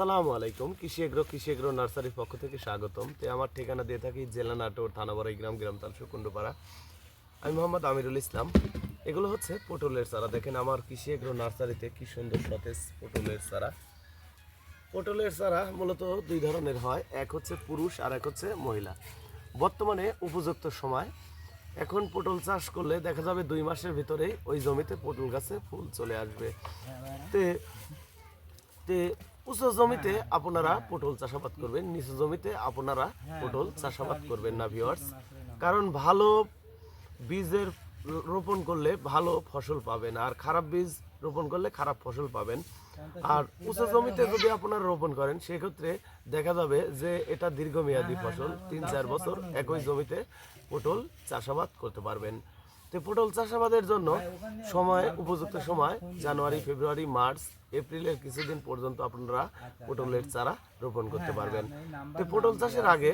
আসসালামু আলাইকুম। কৃষি এগ্রো কৃষি এগ্রো নার্সারির পক্ষ থেকে স্বাগতম। তো আমার ঠিকানা দিয়ে থাকি জেলা নাটোর থানাবাড়ি গ্রাম গ্রাম তালসু কুণ্ডপাড়া আমি মোহাম্মদ আমিরুল ইসলাম। এগুলো হচ্ছে পটলের চারা। দেখেন আমার কৃষি এগ্রো নার্সারিতে কি সুন্দর সতেজ পটলের চারা। পটলের চারা মূলত দুই ধরনের হয়, এক হচ্ছে পুরুষ আর এক হচ্ছে মহিলা। বর্তমানে উপযুক্ত সময়। এখন পটল চাষ করলে দেখা যাবে দুই মাসের ভিতরেই ওই জমিতে পটল গাছে ফুল চলে আসবে। তে তে উঁচু জমিতে আপনারা পটল চাষাবাদ করবেন, নিচু জমিতে আপনারা পটল চাষাবাদ করবেন না ভিওয়ার্স কারণ ভালো বীজের রোপণ করলে ভালো ফসল পাবেন, আর খারাপ বীজ রোপণ করলে খারাপ ফসল পাবেন। আর উঁচু জমিতে যদি আপনারা রোপণ করেন, সেক্ষেত্রে দেখা যাবে যে এটা দীর্ঘমেয়াদী ফসল, তিন চার বছর একই জমিতে পটল চাষাবাদ করতে পারবেন। তো পটল চাষাবাদের জন্য সময়, উপযুক্ত সময়, জানুয়ারি, ফেব্রুয়ারি, মার্চ, এপ্রিলের কিছুদিন পর্যন্ত আপনারা পটলের চারা রোপণ করতে পারবেন। তো পটল চাষের আগে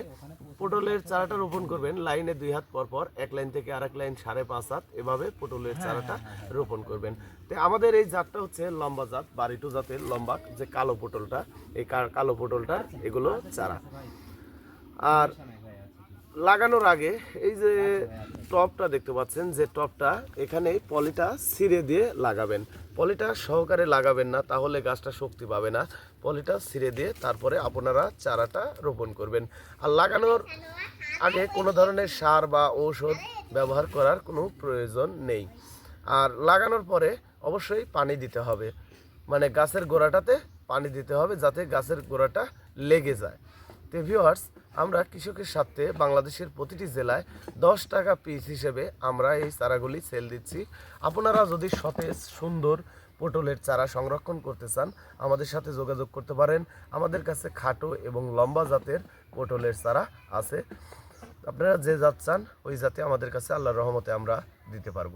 পটলের চারাটা রোপণ করবেন, লাইনে দুই হাত পর পর, এক লাইন থেকে আরেক লাইন সাড়ে পাঁচ হাত, এভাবে পটলের চারাটা রোপণ করবেন। তো আমাদের এই জাতটা হচ্ছে লম্বা জাত, বাড়িটু জাতের লম্বা, যে কালো পটলটা, এই কালো পটলটা এগুলো চারা। আর লাগানোর আগে এই যে টপটা দেখতে পাচ্ছেন যে টপটা এখানে পলিটা ছিঁড়ে দিয়ে লাগাবেন। পলিটা সহকারে লাগাবেন না তাহলে গাছটা শক্তি পাবে না। পলিটা ছিঁড়ে দিয়ে তারপরে আপনারা চারাটা রোপণ করবেন। আর লাগানোর আগে কোনো ধরনের সার বা ঔষধ ব্যবহার করার কোনো প্রয়োজন নেই। আর লাগানোর পরে অবশ্যই পানি দিতে হবে। মানে গাছের গোড়াটাতে পানি দিতে হবে যাতে গাছের গোড়াটা লেগে যায়। তো ভিউয়ার্স আমরা কৃষকের সাথে বাংলাদেশের প্রতিটি জেলায় দশ টাকা পিস হিসেবে আমরা এই চারাগুলি সেল দিচ্ছি। আপনারা যদি সতেজ, সুন্দর পটলের চারা সংরক্ষণ করতে চান, আমাদের সাথে যোগাযোগ করতে পারেন। আমাদের কাছে খাটো এবং লম্বা জাতের পটলের চারা আছে। আপনারা যে জাত চান, ওই জাতে আমাদের কাছে আল্লাহর রহমতে আমরা দিতে পারব।